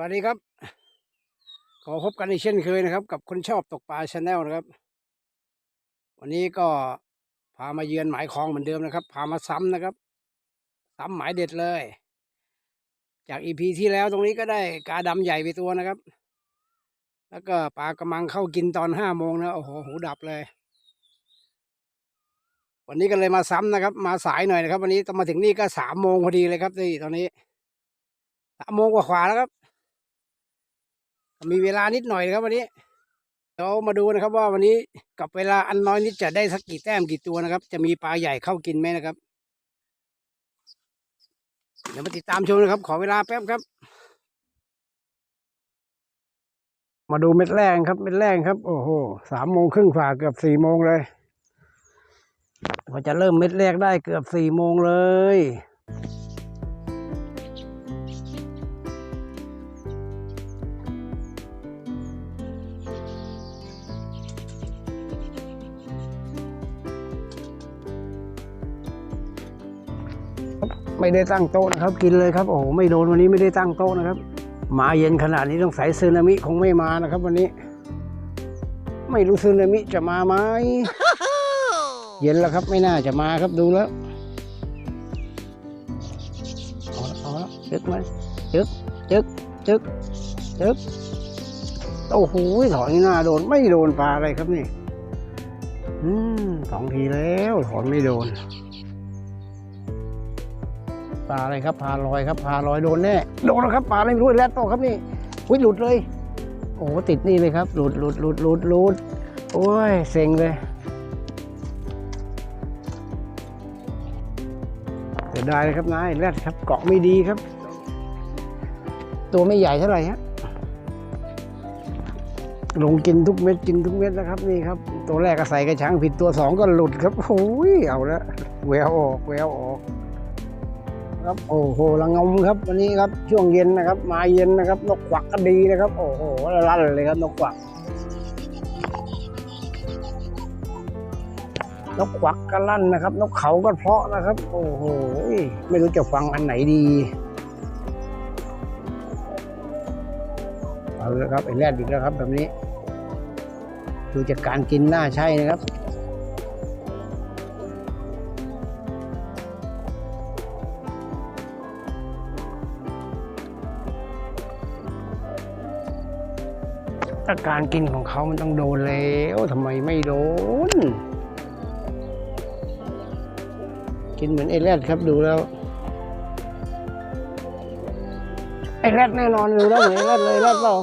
วัสดีครับ ขอพบกันอีกเช่นเคยนะครับ กับคนชอบตกปลาชาแนลนะครับ วันนี้ก็พามาเยือนหมายคลองเหมือนเดิมนะครับ พามาซ้ำนะครับ ซ้ำหมายเด็ดเลย จากอีพีที่แล้วตรงนี้ก็ได้กาดำใหญ่ไปตัวนะครับ แล้วก็ปลากระมังเข้ากินตอนห้าโมงนะโอ้โหหูดับเลย วันนี้ก็เลยมาซ้ำนะครับ มาสายหน่อยนะครับ วันนี้ต้องมาถึงนี่ก็สามโมงพอดีเลยครับนี่ตอนนี้สามโมงกว่าๆแล้วครับ มีเวลานิดหน่อยนะครับวันนี้เรามาดูนะครับว่าวันนี้กับเวลาอันน้อยนิดจะได้สักกี่แต้มกี่ตัวนะครับ จะมีปลาใหญ่เข้ากินไหมนะครับ เดี๋ยวมาติดตามชมนะครับ ขอเวลาแป๊บครับ มาดูเม็ดแรกครับ เม็ดแรกครับ โอ้โหสามโมงครึ่งฝ่าเกือบสี่โมงเลยพอจะเริ่มเม็ดแรกได้เกือบสี่โมงเลย ไม่ได้ตั้งโต๊ะนะครับ กินเลยครับโอ้โหไม่โดนวันนี้ไม่ได้ตั้งโต๊ะนะครับมาเย็นขนาดนี้ต้องใส่ซึนามิคงไม่มานะครับ วันนี้ ไม่รู้ซึนามิจะมาไหมเย็นแล้วครับ ไม่น่าจะมาครับดูแล้วเอาละเอาละจึกไหมจึกจึกจึกจึกโอ้โหถอนหน้าโดนไม่โดนปลาอะไรครับนี่ อืมสองทีแล้วถอนไม่โดน ปลาอะไรครับปลาลอยครับปลาลอยโดนแน่โดนแล้วครับปลาอะไรไม่รู้แรดโตครับนี่อุ้ยหลุดเลย โอ้โหติดนี่เลยครับ หลุดหลุดหลุดหลุดหลุดโอ้ยเซ็งเลยเสียดายเลยครับนายแรดครับเกาะไม่ดีครับ ตัวไม่ใหญ่เท่าไหร่ฮะลงกินทุกเม็ดกินทุกเม็ดนะครับนี่ครับ ตัวแรกก็ใส่กระชังผิดตัวสองก็หลุดครับโอ้ยเอาละแววออกแววออก ครับโอ้โหละงมครับวันนี้ครับช่วงเย็นนะครับ มาเย็นนะครับ นกขวักก็ดีนะครับ โอ้โหลั่นเลยครับนกขวักนกขวักก็ลั่นนะครับ นกเขาก็เพาะนะครับ โอ้โหไม่รู้จะฟังอันไหนดีเอาละครับไอ้แรดอีกแล้วครับ แบบนี้ดูจากการกินหน้าใช่นะครับ ถ้าการกินของเขามันต้องโดนแล้วทำไมไม่โดน กินเหมือนไอ้แรดครับดูแล้ว ไอ้แรดแน่นอนดูแล้วเหมือนไอ้แรดเลยแรดเปล่า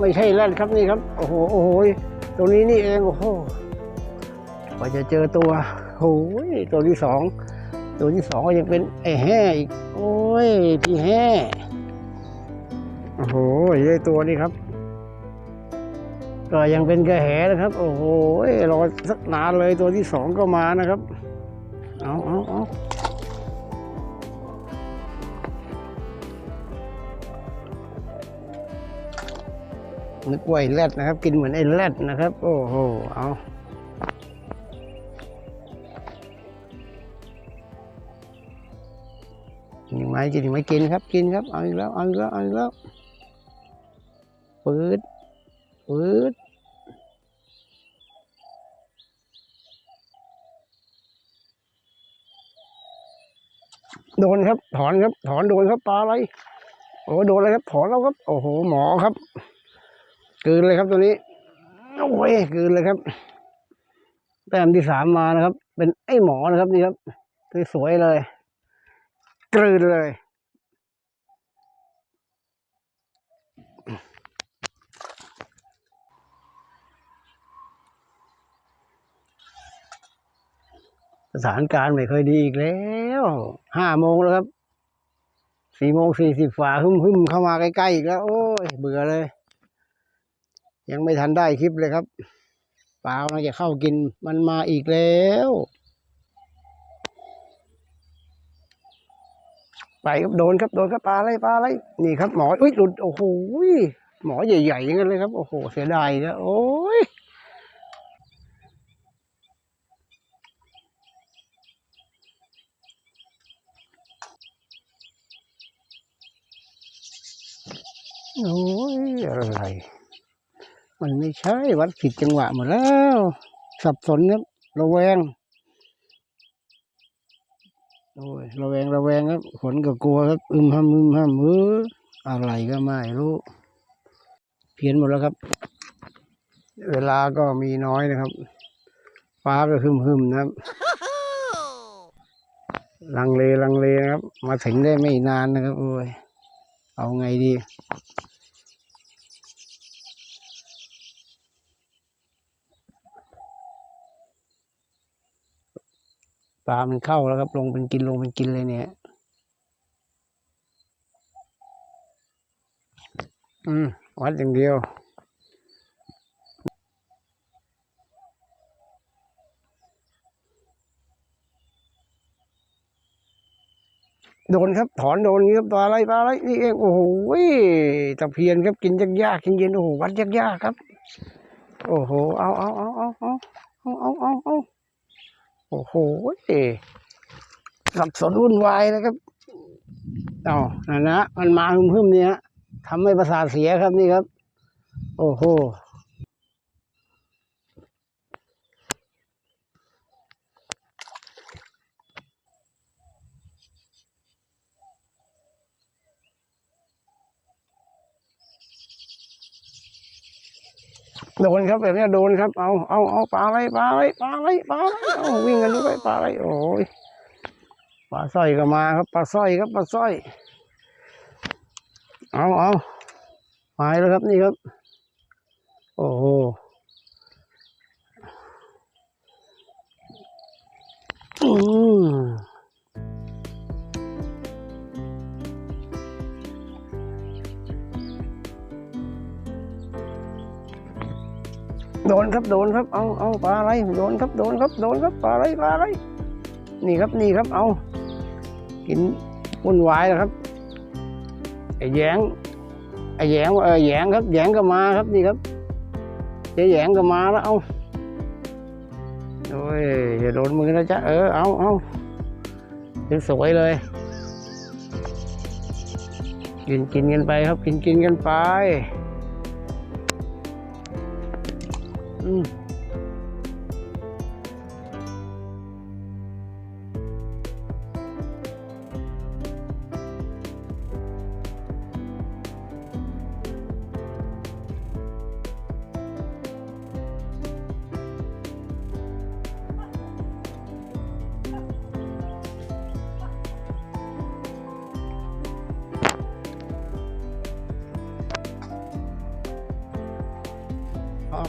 ไม่ใช่แรดครับนี่ครับ โอ้โหโอ้โหตรงนี้นี่เองโอ้โหกว่าจะเจอตัวโอ้ยตัวที่สองตัวที่สองก็ยังเป็นไอ้แห่อีก โอ้ยพี่แห่โอ้โหไอ้ตัวนี้ครับ ก็ยังเป็นกระแหนะครับ โอ้โหรอสักนานเลยตัวที่สองก็มานะครับ เอาเอาเอานึกว่าไอ้แรดนะครับ กินเหมือนไอ้แรดนะครับ โอ้โห เอากินอีกไหมกินอีไหมกินครับ กินครับ เอาอีกแล้ว เอาอีกแล้ว เอาอีกแล้วปืดปืด โดนครับ ถอนครับ ถอนโดนครับปลาอะไรโอ้โดนเลยครับ ถอนแล้วครับ โอ้โหหมอครับกืนเลยครับตัวนี้โอ้ยกืนเลยครับแต้มที่สามมานะครับ เป็นไอ้หมอนะครับนี่ครับสวยๆเลยกลืนเลย สถานการณ์ไม่เคยดีอีกแล้วห้าโมงแล้วครับสี่โมงสี่สิบฝ่าหึมหึมเข้ามาใกล้ๆอีกแล้ว โอ้ยเบื่อเลย ยังไม่ทันได้คลิปเลยครับปลากำลังจะเข้ากินมันมาอีกแล้วไปครับโดนครับโดนครับปลาอะไรปลาอะไรนี่ครับหมออุ้ยหลุดโอ้โหหมอใหญ่ๆอย่างนั้นเลยครับโอ้โหเสียดายนะโอ้ย โอ้ยอะไร มันไม่ใช่วัดผิดจังหวะหมดแล้ว สับสนครับระแวงโอ้ยระแวงระแวงครับขนก็กลัวครับอึมห้ำอึมห้ำเอออะไรก็ไม่รู้ เพี้ยนหมดแล้วครับ เวลาก็มีน้อยนะครับ ฟ้าก็หึมหึมๆนะครับ ลังเลลังเลนะครับ มาถึงได้ไม่นานนะครับโอ้ย เอาไงดี ปลามันเข้าแล้วครับ ลงเป็นกินลงเป็นกินเลยเนี่ย อืม วัดอย่างเดียว โดนครับ ถอนโดนครับปลาอะไรปลาอะไรนี่เองโอ้โหตะเพียนครับกินยากยากๆกินเย็นๆโอ้โหวัดยากยากๆครับ โอ้โหเอาเอาเอาเอาเอาเอาเอาเอาเอาโอ้โหสับสนวุ่นวายนะครับเอานั่นะมันมาหึมๆเนี่ยทำให้ประสาทเสียครับนี่ครับ โอ้โห โดนครับแบบนี้โดนครับ เอาเอาเอาปลาอะไรปลาอะไรปลาอะไรปลาอะไรเอาวิ่งกันด้วยปลาอะไรโอ้ยปลาสร้อยก็มาครับปลาสร้อยครับปลาสร้อย เอาเอาหายแล้วครับนี่ครับ โอ้โหอืม โดนครับโดนครับเอาเอาปลาอะไรโดนครับโดนครับโดนครับปลาอะไรปลาอะไรนี่ครับนี่ครับเอากินวุ่นวายแล้วครับไอ้แยงไอ้แยงเออแยงครับแยงก็มาครับนี่ครับเจ๊แยงก็มาแล้วเอาโอ้ยอย่าโดนมือนะจ๊ะเออเอาเอาสวยเลยกินกินกันไปครับกินกินกันไป 음.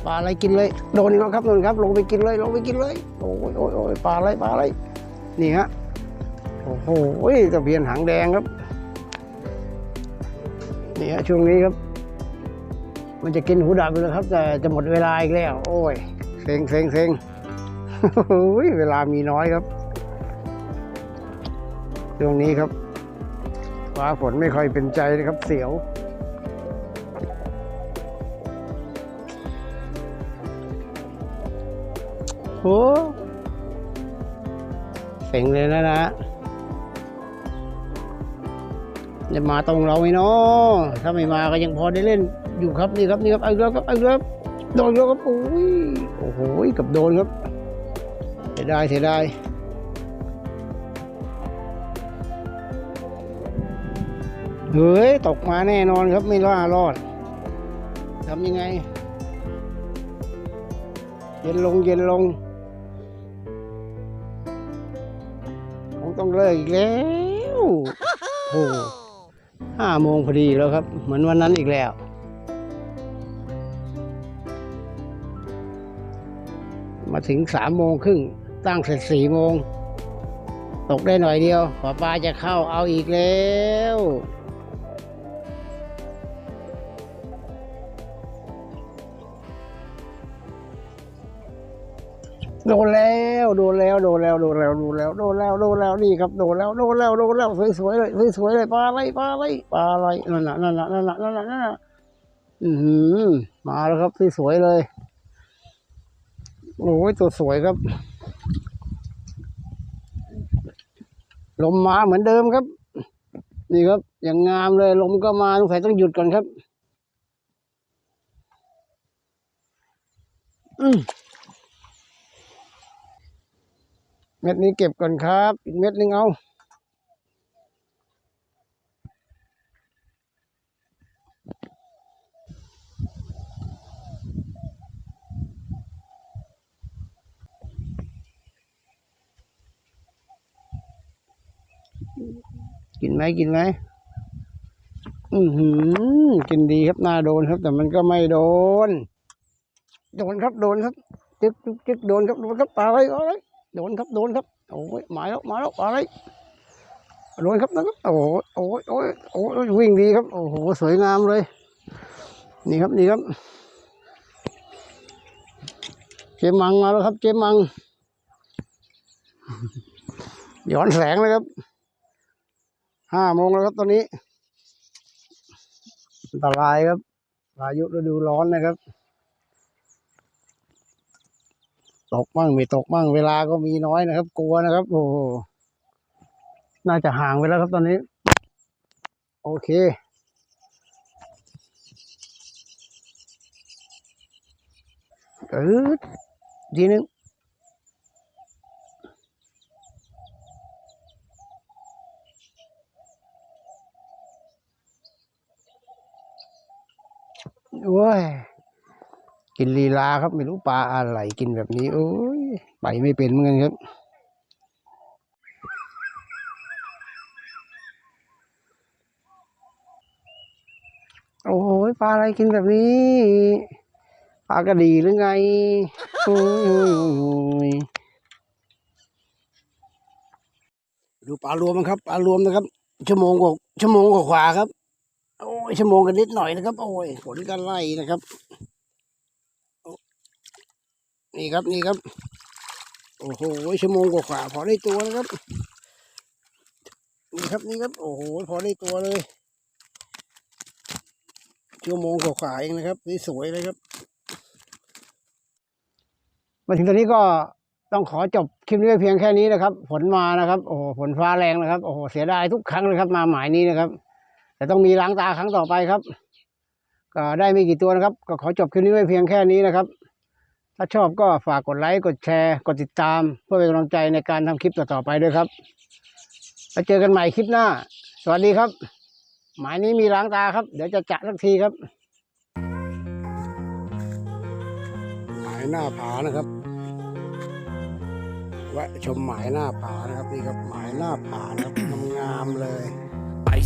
ปลาอะไรกินเลย โดนอีกแล้วครับโดนครับ ลงไปกินเลย ลงไปกินเลย โอ้ยโอ้ยโอ้ยปลาอะไรปลาอะไร นี่ฮะ โอ้โหตะเพียนหางแดงครับ นี่ฮะช่วงนี้ครับ มันจะกินหูดับไปเลยครับ แต่จะหมดเวลาอีกแล้ว โอ้ยเซ็งเซ็งเซ็งโอ้ยเวลามีน้อยครับ ช่วงนี้ครับฟ้าฝนไม่ค่อยเป็นใจนะครับ เสียว โอ้เซ็งเลยนะนะจะมาตรงเราไหมเนาะถ้าไม่มาก็ยังพอได้เล่นอยู่ครับนี่ครับนี่ครับเออแล้วครับเออแล้วครับโดนแล้วครับโอ้ยโอ้โหกับโดนครับเสียดายเสียดายเฮ้ยตกมาแน่นอนครับไม่ล่ารอดทำยังไง เย็นลงเย็นลง ต้องเลิกอีกแล้วโอ้ห้าโมงพอดีแล้วครับ เหมือนวันนั้นอีกแล้ว มาถึงสามโมงครึ่งตั้งเสร็จสี่โมง ตกได้หน่อยเดียวขอปลาจะเข้าเอาอีกแล้วโดนแล้ แล้วโดนแล้วโดนแล้วโดนแล้วโดนแล้วโดนแล้วโดนแล้วนี่ครับโดนแล้วโดนแล้วโดนแล้วสวยๆเลยสวยๆเลยปลาอะไรปลาอะไรปลาอะไรนั่นน่ะนั่นน่ะนั่นน่ะนั่นน่ะนั่นน่ะอืมมาแล้วครับสวยๆเลยโอ้ยตัวสวยครับ ลมมาเหมือนเดิมครับ นี่ครับ อย่างงามเลยลมก็มาต้องใส่ต้องหยุดก่อนครับ อืม เม็ดนี้เก็บก่อนครับ อีกเม็ดนึงเอากินไหมกินไหมอือหือกินดีครับน่าโดนครับ แต่มันก็ไม่โดน โดนครับโดนครับจึกจึกจึกโดนครับโดนครับปลาอะไรอะไร โดนครับโดนครับโอ้ยมาแล้วมาแล้วอะไรโดนครับนะครับโอ้ยโอ้ยโอ้ยโอ้ยวิ่งดีครับโอ้โหสวยงามเลย นี่ครับนี่ครับ เจมังมาแล้วครับ เจมัง ย้อนแสงเลยครับห้าโมงแล้วครับตอนนี้อันตรายครับพายุฤดูร้อนนะครับ ตกบ้างไม่ตกบ้างเวลาก็มีน้อยนะครับ กลัวนะครับ โอ้โหน่าจะห่างไปแล้วครับตอนนี้ โอเค เออทีนึงโอ้ย กินลีลาครับ ไม่รู้ปลาอะไรกินแบบนี้ โอ้ยไปไม่เป็นเหมือนกันครับโอ้ยปลาอะไรกินแบบนี้ปลากระดีหรือไงโอ้ยดูปลารวมนะครับปลารวมนะครับ ชั่วโมงกว่าชั่วโมงกว่าครับ โอ้ยชั่วโมงกันนิดหน่อยนะครับ โอ้ยฝนกันไล่นะครับ นี่ครับนี่ครับ โอ้โหชั่วโมงกว่าๆพอได้ตัวนะครับ นี่ครับนี่ครับ โอ้โหพอได้ตัวเลยชั่วโมงกว่าๆเองนะครับ นี่สวยเลยครับ มาถึงตอนนี้ก็ต้องขอจบคลิปนี้ไว้เพียงแค่นี้นะครับ ฝนมานะครับ โอ้โหฝนฟ้าแรงนะครับ โอ้โหเสียดายทุกครั้งเลยครับ มาหมายนี้นะครับ แต่ต้องมีล้างตาครั้งต่อไปครับ ก็ได้ไม่กี่ตัวนะครับ ก็ขอจบคลิปนี้ไว้เพียงแค่นี้นะครับ ถ้าชอบก็ฝากกดไลค์กดแชร์ กดติดตาม เพื่อเป็นกำลังใจในการทำคลิปต่อๆไปด้วยครับแล้วเจอกันใหม่คลิปหน้า สวัสดีครับ หมายนี้มีล้างตาครับ เดี๋ยวจะจะสักทีครับหมายหน้าผานะครับแวะชมหมายหน้าผานะครับนี่ครับหมายหน้าผานะครับงามๆเลย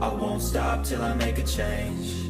I won't stop till I make a change